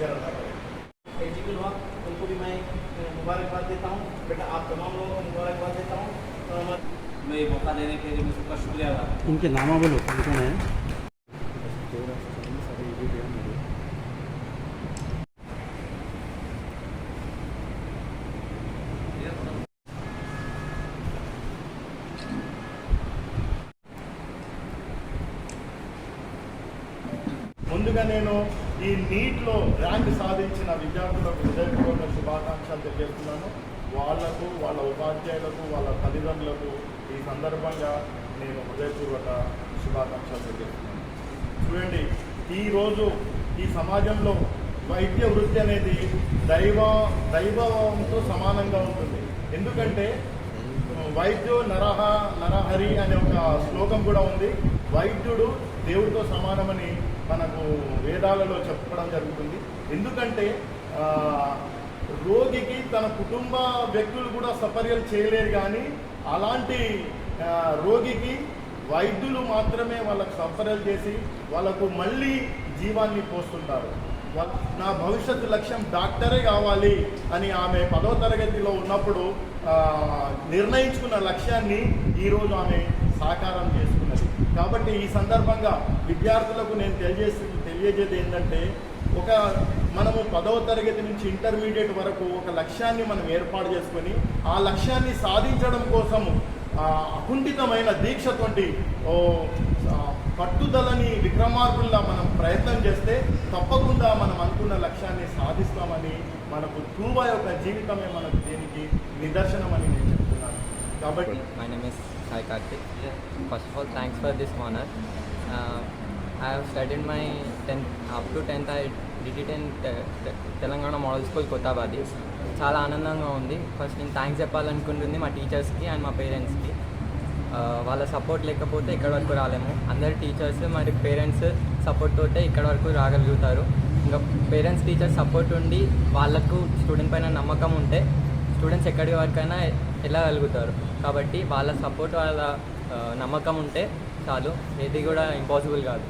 जरा एलिजिबल हुआ उनको भी मैं अ, मुबारकबाद देता हूँ बेटा आप तमाम लोगों को मुबारकबाद देता हूँ तो हमारे मैं ये मौका देने के लिए मैं सबका शुक्रिया अदा करता हूं। इनके नामा बोलो कौन कौन है ముందుగా నేను ఈ నీట్లో ర్యాంక్ సాధించిన విద్యార్థులకు హృదయపూర్వక శుభాకాంక్షలు తెలియజేస్తున్నాను. వాళ్ళకు వాళ్ళ ఉపాధ్యాయులకు వాళ్ళ తల్లిదండ్రులకు ఈ సందర్భంగా నేను హృదయపూర్వక శుభాకాంక్షలు తెలియజేస్తున్నాను. చూడండి ఈరోజు ఈ సమాజంలో వైద్య వృత్తి అనేది దైవ దైవంతో సమానంగా ఉంటుంది. ఎందుకంటే వైద్యు నరహ నరహరి అనే ఒక శ్లోకం కూడా ఉంది. వైద్యుడు దేవుడితో సమానమని మనకు వేదాలలో చెప్పడం జరుగుతుంది. ఎందుకంటే రోగికి తన కుటుంబ వ్యక్తులు కూడా సపర్యలు చేయలేరు కానీ అలాంటి రోగికి వైద్యులు మాత్రమే వాళ్ళకు సపర్యలు చేసి వాళ్ళకు మళ్ళీ జీవాన్ని పోస్తుంటారు. నా భవిష్యత్తు లక్ష్యం డాక్టరే కావాలి అని ఆమె పదవ తరగతిలో ఉన్నప్పుడు నిర్ణయించుకున్న లక్ష్యాన్ని ఈరోజు ఆమె సాకారం చేసుకున్నది కాబట్టి ఈ సందర్భంగా విద్యార్థులకు నేను తెలియజేసి తెలియజేది ఏంటంటే ఒక మనము పదవ తరగతి నుంచి ఇంటర్మీడియట్ వరకు ఒక లక్ష్యాన్ని మనం ఏర్పాటు చేసుకొని ఆ లక్ష్యాన్ని సాధించడం కోసము అకుంఠితమైన దీక్షతోటి ఓ పట్టుదలని విక్రమార్కుల్లా మనం ప్రయత్నం చేస్తే తప్పకుండా మనం అనుకున్న లక్ష్యాన్ని సాధిస్తామని మనకు ట్రూబా యొక్క జీవితమే మనకు దీనికి నిదర్శనమని నేను చెప్తున్నాను. కాబట్టి My name first of all First of all, thanks for this honor. Uh, I have studied my 10th, up to 10th I did it in te- te- Telangana model school Kothabadi చాలా ఆనందంగా ఉంది. First నేను thanks చెప్పాలనుకుంటుంది మా టీచర్స్కి and మా పేరెంట్స్కి uh, వాళ్ళ support లేకపోతే ఇక్కడ వరకు రాలేము. అందరు టీచర్స్ మరి పేరెంట్స్ సపోర్ట్ తోటే ఇక్కడ వరకు రాగలుగుతారు. ఇంకా పేరెంట్స్ టీచర్స్ సపోర్ట్ ఉండి వాళ్ళకు స్టూడెంట్ పైన నమ్మకం ఉంటే స్టూడెంట్స్ ఎక్కడి వరకైనా వెళ్ళగలుగుతారు కాబట్టి వాళ్ళ సపోర్ట్ వాళ్ళ నమ్మకం ఉంటే చాలు. ఏది కూడా ఇంపాసిబుల్ కాదు.